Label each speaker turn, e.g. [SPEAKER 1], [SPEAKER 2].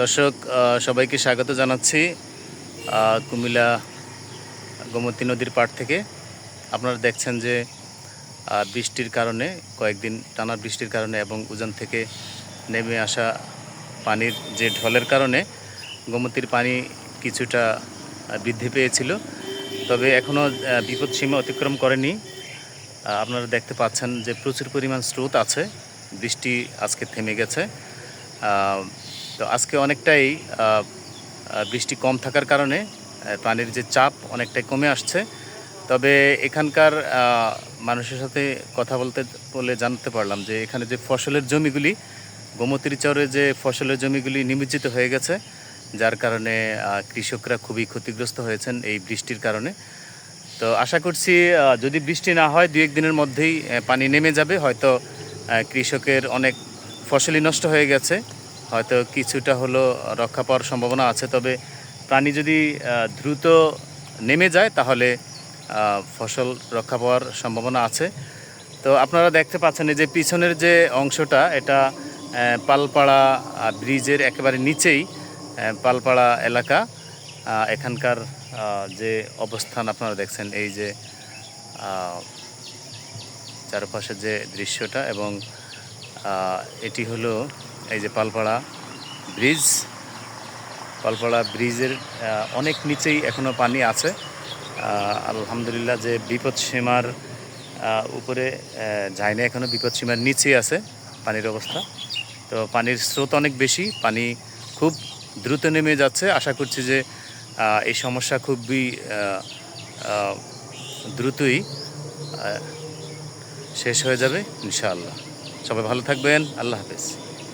[SPEAKER 1] দর্শক সবাইকে স্বাগত জানাচ্ছি কুমিল্লা গোমতী নদীর পাড় থেকে। আপনারা দেখছেন যে বৃষ্টির কারণে, কয়েকদিন টানা বৃষ্টির কারণে এবং উজান থেকে নেমে আসা পানির যে ঢলের কারণে গোমতীর পানি কিছুটা বৃদ্ধি পেয়েছিল। তবে এখনও বিপদসীমা অতিক্রম করেনি। আপনারা দেখতে পাচ্ছেন যে প্রচুর পরিমাণ স্রোত আছে। বৃষ্টি আজকে থেমে গেছে। তো আজকে অনেকটাই বৃষ্টি কম থাকার কারণে পানির যে চাপ অনেকটাই কমে আসছে। তবে এখানকার মানুষের সাথে কথা বলতে, বলে জানতে পারলাম যে এখানে যে ফসলের জমিগুলি, গোমতীর চরে যে ফসলের জমিগুলি নিমজ্জিত হয়ে গেছে, যার কারণে কৃষকরা খুবই ক্ষতিগ্রস্ত হয়েছেন এই বৃষ্টির কারণে। তো আশা করছি যদি বৃষ্টি না হয় দু একদিনের মধ্যেই পানি নেমে যাবে। হয়তো কৃষকের অনেক ফসলই নষ্ট হয়ে গেছে। হয়তো কিছুটা হলো রক্ষা পাওয়ার সম্ভাবনা আছে। তবে প্রাণী যদি দ্রুত নেমে যায়, তাহলে ফসল রক্ষা পাওয়ার সম্ভাবনা আছে। তো আপনারা দেখতে পাচ্ছেন যে পিছনের যে অংশটা, এটা পালপাড়া ব্রিজের একেবারে নিচেই পালপাড়া এলাকা। এখানকার যে অবস্থান আপনারা দেখছেন, এই যে চারপাশের যে দৃশ্যটা এবং এটি হলো এই যে পালপাড়া ব্রিজ, পালপাড়া ব্রিজের অনেক নিচেই এখনও পানি আছে। আলহামদুলিল্লাহ যে বিপদ সীমার উপরে যায় না এখনও বিপদ সীমার নিচেই আছে পানির অবস্থা। তো পানির স্রোত অনেক বেশি, পানি খুব দ্রুত নেমে যাচ্ছে। আশা করছি যে এই সমস্যা খুবই দ্রুতই শেষ হয়ে যাবে, ইনশাআল্লাহ। সবাই ভালো থাকবেন, আল্লাহ হাফেজ।